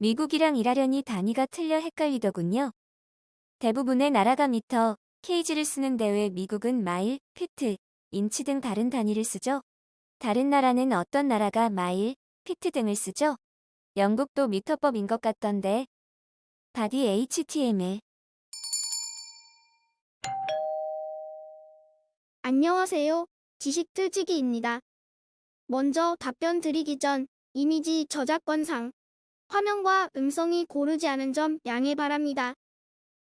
미국이랑 일하려니 단위가 틀려 헷갈리더군요. 대부분의 나라가 미터, 케이지를 쓰는데 왜 미국은 마일, 피트, 인치 등 다른 단위를 쓰죠? 다른 나라는 어떤 나라가 마일, 피트 등을 쓰죠? 영국도 미터법인 것 같던데. 바디 HTML 안녕하세요. 지식 틀지기입니다. 먼저 답변 드리기 전 이미지 저작권상 화면과 음성이 고르지 않은 점 양해 바랍니다.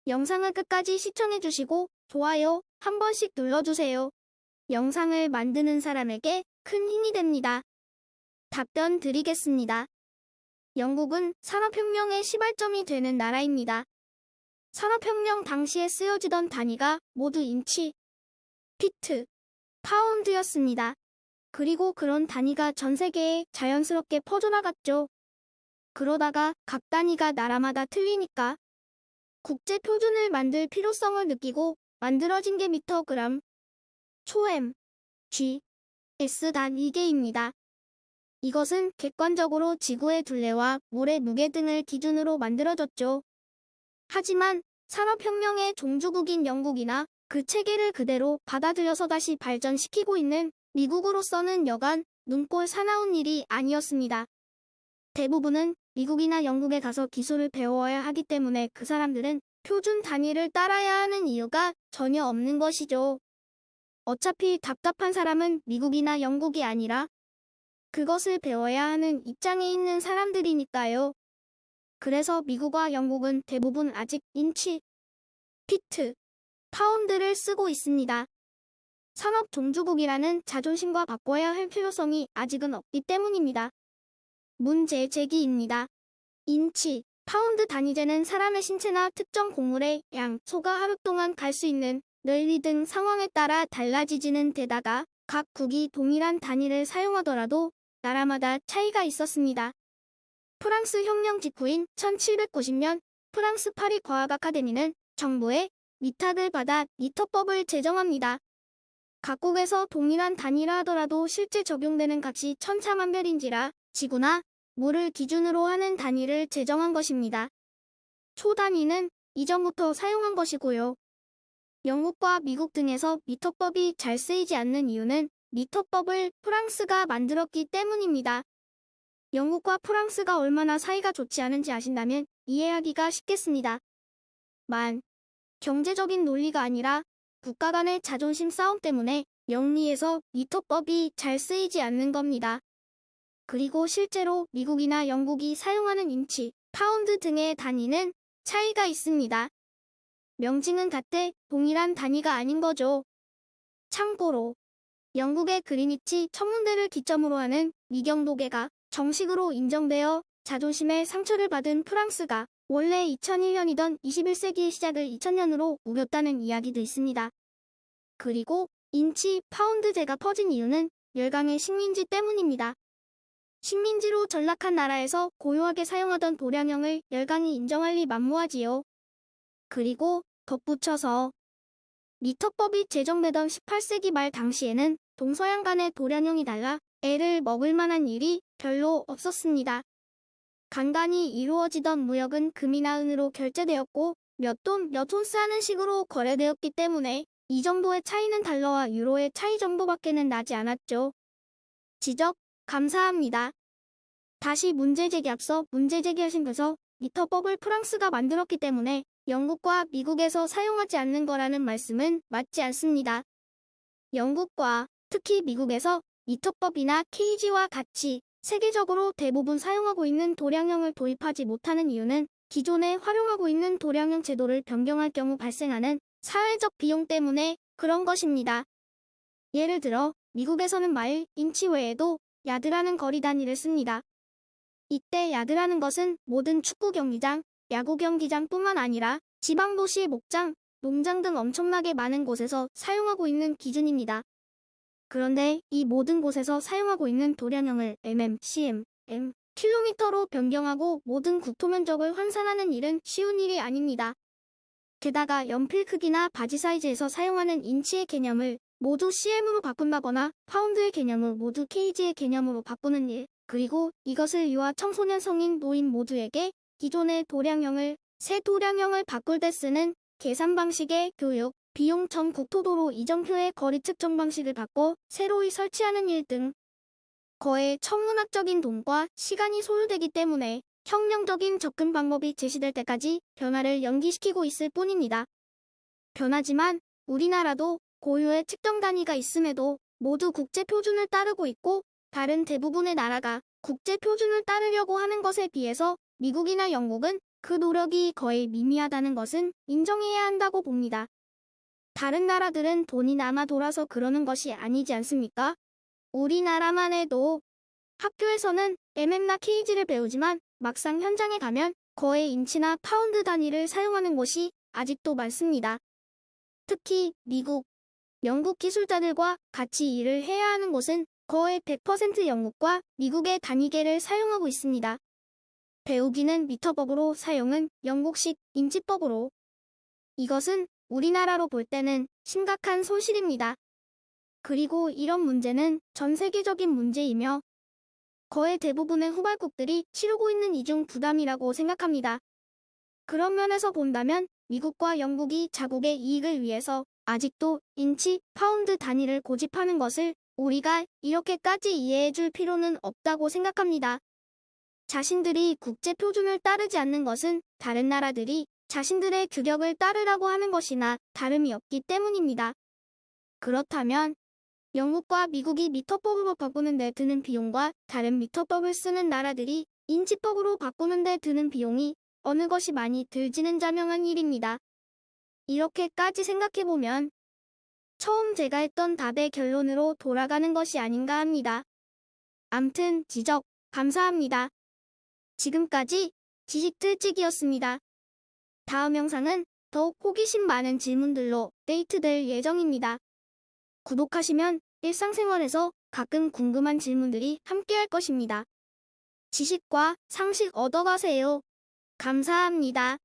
영상을 끝까지 시청해주시고 좋아요 한 번씩 눌러주세요. 영상을 만드는 사람에게 큰 힘이 됩니다. 답변 드리겠습니다. 영국은 산업혁명의 시발점이 되는 나라입니다. 산업혁명 당시에 쓰여지던 단위가 모두 인치, 피트, 파운드였습니다. 그리고 그런 단위가 전 세계에 자연스럽게 퍼져나갔죠. 그러다가 각 단위가 나라마다 틀리니까 국제 표준을 만들 필요성을 느끼고 만들어진 게 미터 그램, 초엠, G, S 단 2개입니다. 이것은 객관적으로 지구의 둘레와 물의 무게 등을 기준으로 만들어졌죠. 하지만 산업혁명의 종주국인 영국이나 그 체계를 그대로 받아들여서 다시 발전시키고 있는 미국으로서는 여간 눈꼴 사나운 일이 아니었습니다. 대부분은 미국이나 영국에 가서 기술을 배워야 하기 때문에 그 사람들은 표준 단위를 따라야 하는 이유가 전혀 없는 것이죠. 어차피 답답한 사람은 미국이나 영국이 아니라 그것을 배워야 하는 입장에 있는 사람들이니까요. 그래서 미국과 영국은 대부분 아직 인치, 피트, 파운드를 쓰고 있습니다. 산업 종주국이라는 자존심과 바꿔야 할 필요성이 아직은 없기 때문입니다. 문제 제기입니다. 인치, 파운드 단위제는 사람의 신체나 특정 곡물의 양, 소가 하루 동안 갈 수 있는 넓이 등 상황에 따라 달라지지는 데다가 각 국이 동일한 단위를 사용하더라도 나라마다 차이가 있었습니다. 프랑스 혁명 직후인 1790년 프랑스 파리 과학 아카데미는 정부의 위탁을 받아 미터법을 제정합니다. 각국에서 동일한 단위라 하더라도 실제 적용되는 값이 천차만별인지라 지구나 물을 기준으로 하는 단위를 제정한 것입니다. 초 단위는 이전부터 사용한 것이고요. 영국과 미국 등에서 미터법이 잘 쓰이지 않는 이유는 미터법을 프랑스가 만들었기 때문입니다. 영국과 프랑스가 얼마나 사이가 좋지 않은지 아신다면 이해하기가 쉽겠습니다. 만, 경제적인 논리가 아니라 국가 간의 자존심 싸움 때문에 영리에서 미터법이 잘 쓰이지 않는 겁니다. 그리고 실제로 미국이나 영국이 사용하는 인치, 파운드 등의 단위는 차이가 있습니다. 명칭은 같되 동일한 단위가 아닌 거죠. 참고로 영국의 그리니치 천문대를 기점으로 하는 미경도계가 정식으로 인정되어 자존심에 상처를 받은 프랑스가 원래 2001년이던 21세기의 시작을 2000년으로 우겼다는 이야기도 있습니다. 그리고 인치 파운드제가 퍼진 이유는 열강의 식민지 때문입니다. 식민지로 전락한 나라에서 고요하게 사용하던 도량형을 열강이 인정할 리 만무하지요. 그리고 덧붙여서 미터법이 제정되던 18세기 말 당시에는 동서양 간의 도량형이 달라 애를 먹을 만한 일이 별로 없었습니다. 간간히 이루어지던 무역은 금이나 은으로 결제되었고 몇 돈, 몇 혼스 하는 식으로 거래되었기 때문에 이 정도의 차이는 달러와 유로의 차이 정도밖에는 나지 않았죠. 지적 감사합니다. 다시 문제 제기 앞서 문제 제기하신 것서 미터법을 프랑스가 만들었기 때문에 영국과 미국에서 사용하지 않는 거라는 말씀은 맞지 않습니다. 영국과 특히 미국에서 미터법이나 케이지와 같이 세계적으로 대부분 사용하고 있는 도량형을 도입하지 못하는 이유는 기존에 활용하고 있는 도량형 제도를 변경할 경우 발생하는 사회적 비용 때문에 그런 것입니다. 예를 들어 미국에서는 마일, 인치 외에도 야드라는 거리 단위를 씁니다. 이때 야드라는 것은 모든 축구 경기장, 야구 경기장뿐만 아니라 지방 도시의 목장, 농장 등 엄청나게 많은 곳에서 사용하고 있는 기준입니다. 그런데 이 모든 곳에서 사용하고 있는 도량형을 mm, cm, m, 킬로미터로 변경하고 모든 국토 면적을 환산하는 일은 쉬운 일이 아닙니다. 게다가 연필 크기나 바지 사이즈에서 사용하는 인치의 개념을 모두 cm으로 바꾼다거나 파운드의 개념을 모두 kg의 개념으로 바꾸는 일, 그리고 이것을 유아 청소년 성인 노인 모두에게 기존의 도량형을 새 도량형을 바꿀 때 쓰는 계산 방식의 교육, 비용 전 국토도로 이정표의 거리 측정 방식을 바꿔 새로이 설치하는 일 등 거의 천문학적인 돈과 시간이 소요되기 때문에 혁명적인 접근 방법이 제시될 때까지 변화를 연기시키고 있을 뿐입니다. 변하지만 우리나라도 고유의 측정 단위가 있음에도 모두 국제 표준을 따르고 있고 다른 대부분의 나라가 국제 표준을 따르려고 하는 것에 비해서 미국이나 영국은 그 노력이 거의 미미하다는 것은 인정해야 한다고 봅니다. 다른 나라들은 돈이 남아 돌아서 그러는 것이 아니지 않습니까? 우리나라만 해도 학교에서는 mm나 kg를 배우지만 막상 현장에 가면 거의 인치나 파운드 단위를 사용하는 곳이 아직도 많습니다. 특히 미국, 영국 기술자들과 같이 일을 해야 하는 곳은 거의 100% 영국과 미국의 단위계를 사용하고 있습니다. 배우기는 미터법으로 사용은 영국식 인치법으로. 이것은 우리나라로 볼 때는 심각한 손실입니다. 그리고 이런 문제는 전 세계적인 문제이며 거의 대부분의 후발국들이 치르고 있는 이중 부담이라고 생각합니다. 그런 면에서 본다면 미국과 영국이 자국의 이익을 위해서 아직도 인치, 파운드 단위를 고집하는 것을 우리가 이렇게까지 이해해 줄 필요는 없다고 생각합니다. 자신들이 국제 표준을 따르지 않는 것은 다른 나라들이 자신들의 규격을 따르라고 하는 것이나 다름이 없기 때문입니다. 그렇다면 영국과 미국이 미터법으로 바꾸는 데 드는 비용과 다른 미터법을 쓰는 나라들이 인치법으로 바꾸는 데 드는 비용이 어느 것이 많이 들지는 자명한 일입니다. 이렇게까지 생각해보면 처음 제가 했던 답의 결론으로 돌아가는 것이 아닌가 합니다. 암튼 지적 감사합니다. 지금까지 지식틀찍이었습니다. 다음 영상은 더욱 호기심 많은 질문들로 데이트될 예정입니다. 구독하시면 일상생활에서 가끔 궁금한 질문들이 함께할 것입니다. 지식과 상식 얻어가세요. 감사합니다.